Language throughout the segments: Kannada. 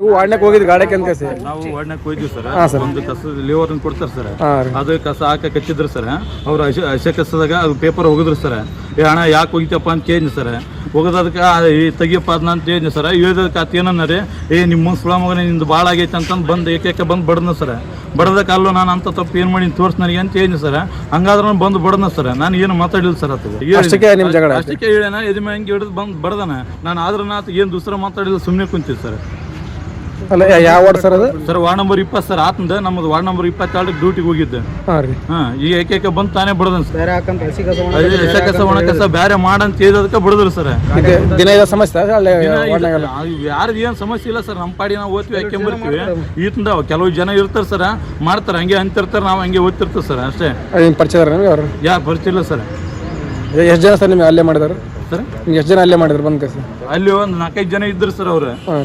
ನೀವು ವಾರ್ಡ್ನಾಗ ಹೋಗಿದ್ದು ಗಾಡಕ್ಕೆ ಅಂತ ಕಸಿ. ನಾವು ವಾರ್ಡ್ನಾಗ ಹೋಯ್ತೀವಿ ಸರ್. ಹಾಂ ಸರ್. ಒಂದು ಕಸ ಲೇವರ್ ಕೊಡ್ತಾರೆ ಸರ್. ಹಾಂ ರೀ. ಅದು ಕಸ ಕಚ್ಚಿದ್ರು ಸರ್. ಅವ್ರು ಹಸಿ ಹಸಿ ಕಸದಾಗ ಅದು ಪೇಪರ್ ಹೋಗಿದ್ರು ಸರ್. ಏ ಅಣ್ಣ ಯಾಕೆ ಹೋಗಿತ್ತಪ್ಪ ಅಂತ ಕೇಳಿದ್ನಿ ಸರ್. ಹೋಗೋದಕ್ಕೆ ಈ ತೆಗಿಯಪ್ಪ ಅದನ್ನ ಅಂತ ಹೇಳಿದ್ನಿ ಸರ್. ಹೇಳಿದಕ್ಕೆ ಆತ ಏನನ್ನ ರೀ? ಏ ನಿಮ್ಮ ಸುಳ ಮಗನ ನಿಂದು ಭಾಳ ಆಗೈತೆ ಅಂತಂದು ಬಂದು ಏಕೇಕ ಬಂದು ಬಡದ್ನ ಸರ್. ಬಡದಕ್ಕೆ ಅಲ್ಲೂ ನಾನು ಅಂತ ತಪ್ಪು ಏನು ಮಾಡಿ ತೋರ್ಸ್ ನನಗೆ ಅಂತ ಹೇಳಿದ್ನಿ ಸರ್. ಹಂಗಾದ್ರೆ ನಾನು ಬಂದು ಬಡದ್ನ ಸರ್. ನಾನು ಏನು ಮಾತಾಡಿಲ್ಲ ಸರ್ ಆತ ಅಷ್ಟಕ್ಕೆ ನಿಮ್ಮ ಜಗಳ ಮೇಲೆ ಹಂಗೆ ಹಿಡಿದು ಬಂದು ಬಡದನ. ನಾನು ಆದ್ರೆ ನಾ ಏನು ದೂಸರ ಮಾತಾಡಿಲ್ಲ ಸುಮ್ಮನೆ ಕುಂತಿದ್ದೆ ಸರ್. ಅಲ್ಲ ಯಾ- ಯಾವ ವಾರ್ಡ್ ಸರ್ ಅದು? ಸರ್ ವಾರ್ಡ್ ನಂಬರ್ ಇಪ್ಪತ್ತು ಸರ್ ಆತಂದ ನಮ್ಮದು ವಾರ್ಡ್ ನಂಬರ್ ಇಪ್ಪತ್ತೆರಡು ಡ್ಯೂಟಿಗೆ ಹೋಗಿದ್ದೆ. ಹಾಂ ರೀ. ಹಾಂ ಈಗ ಏಕೈಕ ಬಂದು ತಾನೇ ಬಿಡದನ್ ಸರ್. ಬೇರೆ ಹಾಕಂತ ಹಸಿ ಕಸ ಅದೇ ಎಸ ಕಸ ಒಣ ಕಸ ಬೇರೆ ಮಾಡಂತ ಹೇಳಿದಕ್ಕೆ ಬಿಡದ್ರು ಸರ್. ದಿನ ಇದ ಸಮಸ್ಯೆ ಅಲ್ಲೇ ವಾರ್ಡ್ನಾಗೆಲ್ಲ ಯಾರ್ದು ಏನು ಸಮಸ್ಯೆ ಇಲ್ಲ ಸರ್ ನಮ್ಮ ಪಾಡಿ ನಾವು ಓದ್ತೀವಿ ಯಾಕೆ ಬರ್ತೀವಿ ಈತಂದ ಕೆಲವು ಜನ ಇರ್ತಾರ ಸರ್ ಮಾಡ್ತಾರೆ ಹಂಗೆ ಅಂತಿರ್ತಾರೆ ನಾವು ಹಂಗೆ ಓದ್ತಿರ್ತೀವಿ ಸರ್ ಅಷ್ಟೇ. ನಿಮ್ಮ ಪರಿಚಯ ನಿಮಗೆ ಅವರು? ಯಾರು ಪರಿಚಯ ಇಲ್ಲ ಸರ್. ಎಷ್ಟು ಜನ ಸರ್ ನಿಮಗೆ ಅಲ್ಲೇ ಮಾಡಿದಾರೆ ಸರ್? ಎಷ್ಟು ಜನ ಅಲ್ಲೇ ಮಾಡಿದ್ರು ಬಂದು ಸರ್ ಅಲ್ಲಿ ಒಂದು ನಾಲ್ಕೈದು ಜನ ಇದ್ರು ಸರ್ ಅವ್ರು. ಹಾಂ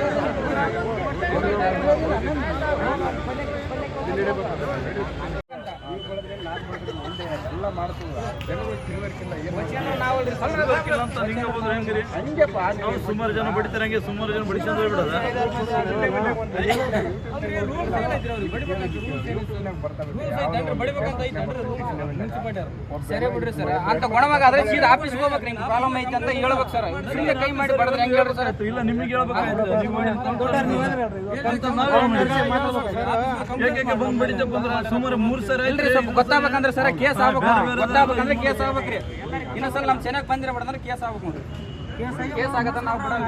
Öyle bakalım. ಸುಮಾರು ಜನ ಬಡಿತಾರೆ ಹಂಗೆ ಸುಮಾರು ಜನ ಬಡಿಸ್ಕೊಂಡು ಹೋಗ್ಬಿಡೋದ ಸರಿ ಬಿಡ್ರಿ ಸರ್ ಅಂತ ಗುಣವಾಗ ಆದ್ರೆ ಸೀದಾ ಆಫೀಸ್ ಹೋಗ್ಬೇಕು ನಿಮ್ಗೆ ಪ್ರಾಬ್ಲಮ್ ಐತೆ ಅಂತ ಹೇಳ್ಬೇಕು ಸರ್ ಸುಮ್ಮನೆ ಕೈ ಮಾಡಿ ಬಡದ್ರೆ ಹೇಳ್ರಿ ಸರ್ ಇಲ್ಲ ನಿಮಗೆ ಹೇಳ್ಬೇಕು ಬಂದ್ ಸುಮಾರು ಮೂರು ಸರ ಇಲ್ರಿ ಸ್ವಲ್ಪ ಗೊತ್ತಾಗ್ಬೇಕಂದ್ರೆ ಸರ್ ಕೇಸ್ ಆಗ್ಬೇಕು ಕೇಸ್ ಆಗ್ಬೇಕ್ರಿ. ಇನ್ನೊಂದ್ಸಲ ನಮ್ ಚೆನ್ನಾಗಿ ಬಂದಿರ ಬಡದ್ರೆ ಕೇಸ್ ಆಗ್ಬೇಕು ನೋಡ್ರಿ. ಕೇಸ್ ಆಗತ್ತ ನಾವು ಬಿಡಲ್ಲ